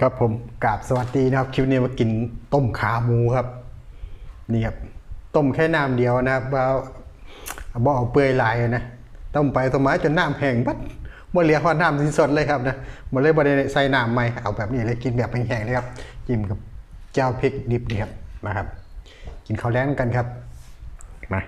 ครับผมกราบสวัสดีนะครับคลิปนี้มากินต้มขาหมูครับนี่ครับต้มแค่น้ำเดียวนะครับว่าบ่เอาเปื่อยลายนะต้มไปต้มมาจนน้ำแห้งบัดบ่เหลือพอน้ำที่สดเลยครับนะบ่เลยบ่ได้ใส่น้ำใหม่เอาแบบนี้เลยกินแบบแห้งๆเลยครับจิ้มกับเจ้าพริกดิบนี่ครับมาครับ กินข้าวแล้งกันครับมา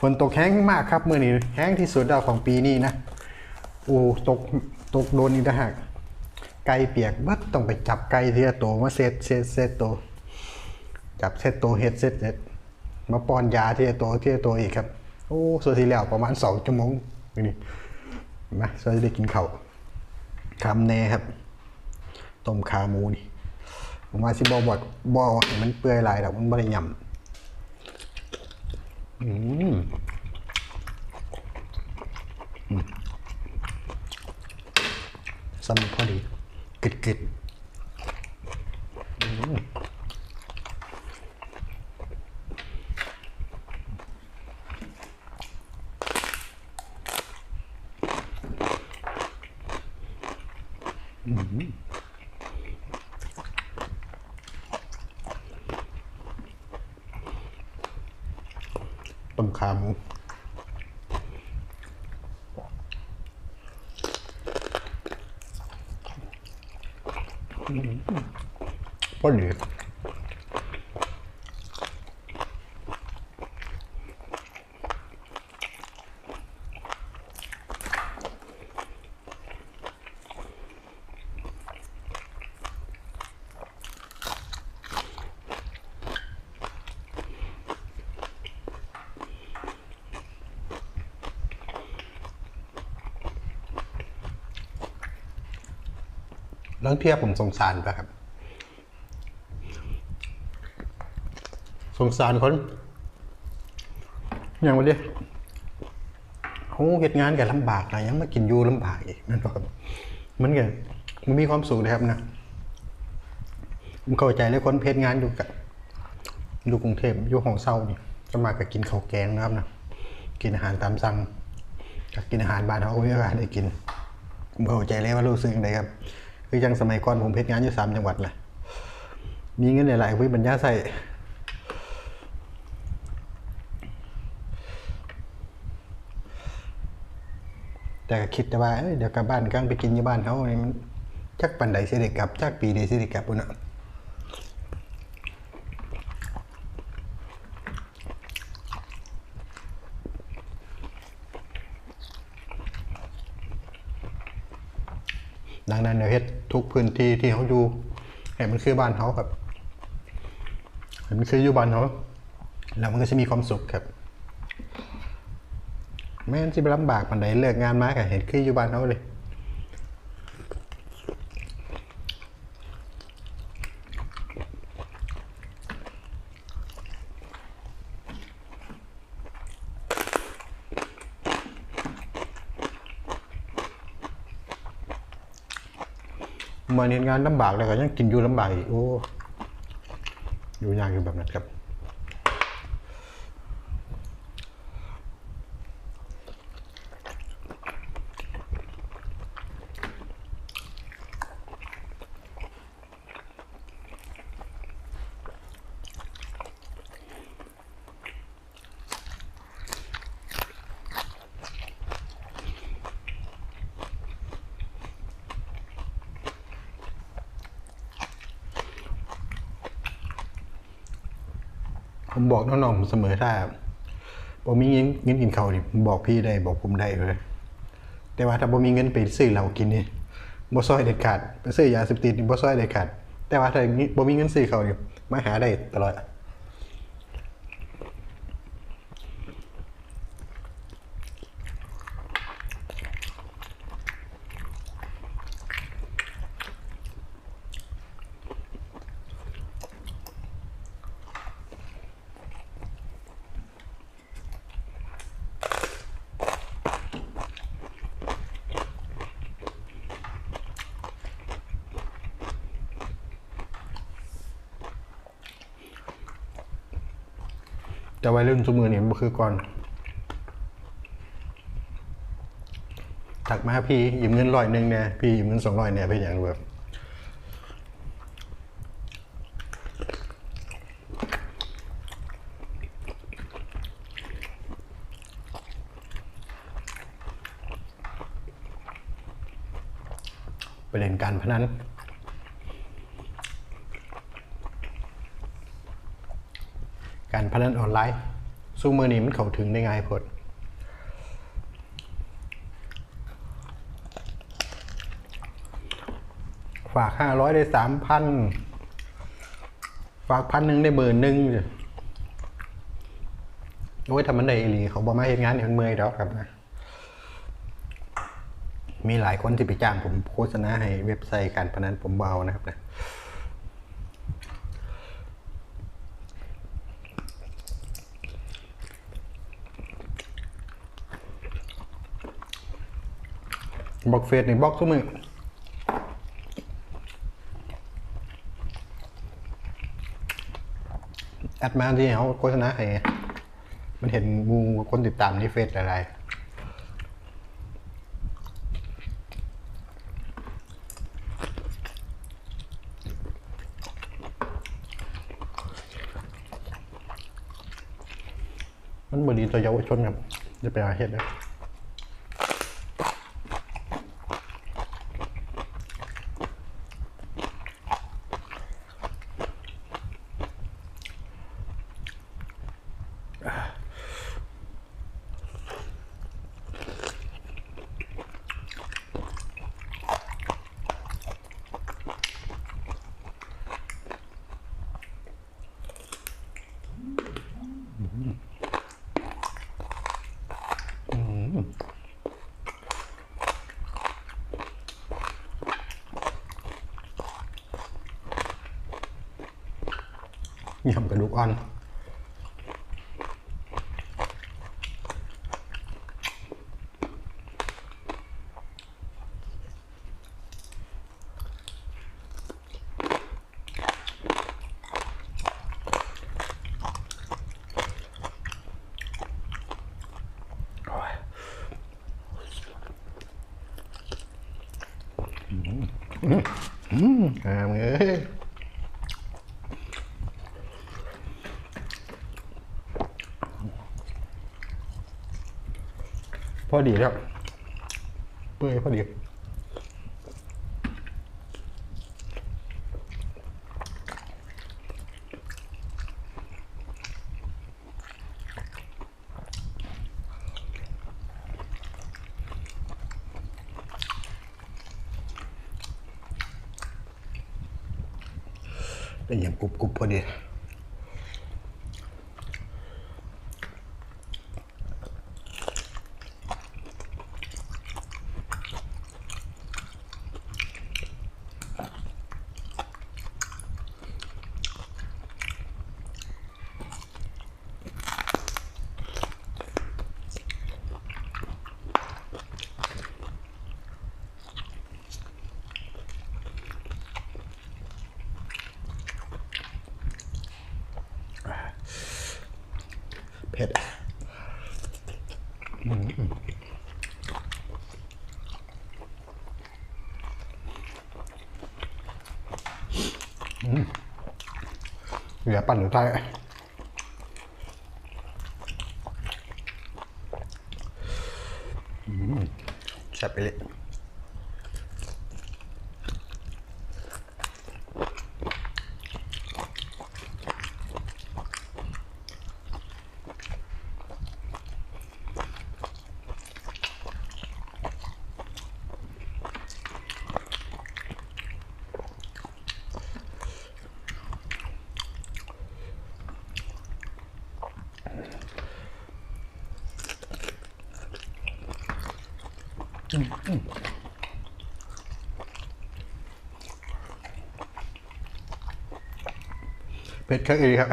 ฝนตกแห้งมากครับเมื้อนี้แห้งที่สุดแล้วของปีนี้นะโอ้ตกตกโดนอีกต่างหาก ไก่เปียกบัดต้องไปจับไก่เทีละตัวมาเซตเซตเซตตัวจับเซตตัวเฮ็ดเซตเซตมาป้อนยาเทีละตัวทีละตัวอีกครับ โอ้ส่วนที่แล้วประมาณสองชั่วโมงนี่มาส่วนที่ได้กินข้าวคำแน่ครับ ต้มขาหมูนี่ผมว่าสิบอบอดบอให้มันเปื่อยลายดอกมันบริยำอืมอืมสำพอดี กึดกึดต้มขาหมู พอ ดีเรื่องเทียบผมสงสารไปครับ สงสารคนอย่างวันนี้เขาเหตุงานกันลำบากนะยังมากินยูลำบากอีกนั่นครับมันก็มันมีความสุขนะครับนะผมเข้าใจเลยคนเพศงานอยู่กับอยู่กรุงเทพอยู่ห้องเศร้านี่จะมากับกินข้าวแกงนะครับนะกินอาหารตามสั่งกับกินอาหารบ้านเขาไม่ได้กินผมเข้าใจเลยว่ารู้สึกยังไงครับ คือยังสมัยก่อนผมเพชรงานอยู่สามจังหวัดแหละมีเงินหลายๆวิบัญญาใส่แต่ก็คิดแต่ว่าเเดี๋ยวกลับบ้านกลางไปกินที่บ้านเขานี่มันจักปันใดสิได้กลับจักปีใดสิได้กลับปุ่นน่ะ ดังนั้นเราเฮ็ดทุกพื้นที่ที่เขาอยู่ให้มันคือบ้านเขาครับให้มันคืออยู่บ้านเขาแล้วมันก็จะมีความสุขครับ แม่นที่ลำบากปันใดเลิกงานมากเห็นคืออยู่บ้านเขาเลย มาเนียนงานลำบากเลยก็ยังกินอยู่ลำบากอีกโอ้อยู่ยากอยู่แบบนั้นครับ ผมบอกน้องๆผมเสมอถ้าผมมีเงินเงินกินขาวนี่ผมบอกพี่ได้บอกผมได้เลย แต่ว่าถ้าผมมีเงินไปซื้อเหล้ากินนี่บ่ซอยเด็ดขาดไปซื้อยาเสพติดนี่บ่ซอยเด็ดขาดแต่ว่าถ้าบ่มีเงินซื้อเขานี่มาหาได้ตลอด แต่วัยรุ่นสมือนี่มันคือก่อนถักมาพี่ยืมเงินร้อยหนึ่งเนี่ยพี่ยืมเงินสองร้อยเนี่ยไปอย่างแบบไปเล่นการพนัน การพนันออนไลน์สู้มือนี้มันเข้าถึงได้ง่ายพดฝากห้าร้อยได้สามพันฝากพันหนึ่งได้หมื่นหนึ่งโอ้ยทำมันได้อีหลีเขาบอกมาเห็นงานเนี่ยมันเมื่อยแล้วครับนะ มีหลายคนที่ไปจ้างผมโฆษณาให้เว็บไซต์การพนันผมเบานะครับนะ บล็อกเฟซในบล็อกทุกมือแอดมาที่เขาโฆษณาให้มันเห็นงูคนติดตามในเฟซอะไร มันบดีต่อเยาวชนครับ จะไปหาเห็ดนะ ยำกระดูกอ่อน อืมอ่ามึงเอ้ย พอดีแล้วเปื่อยพอดีเป็นอย่างกรุบกรุบพอดี เผ็ดเหลือปั่นหรือไทยแซ่บไปเลย เผ็ดแค่เองครับ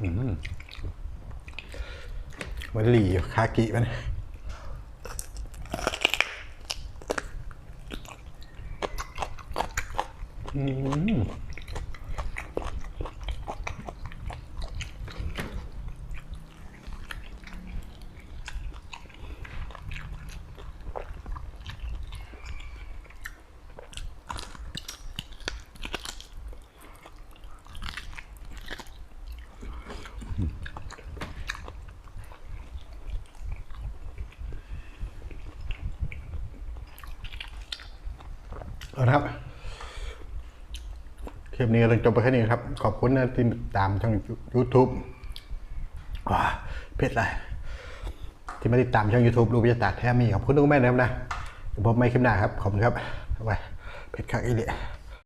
มันหลีคากิมันอืม เอาละครับคลิปนี้เราจบไปแค่นี้ครับ ขอบคุณนะที่ติดตามช่อง YouTube ว้าเพชรอะไรที่มาติดตามช่อง YouTube รูปยศตาแท้มีขอบคุณทุกแม่นะครับนะพบไม่คลิปหน้าครับ ขอบคุณครับไปเพชรคักอีเลีย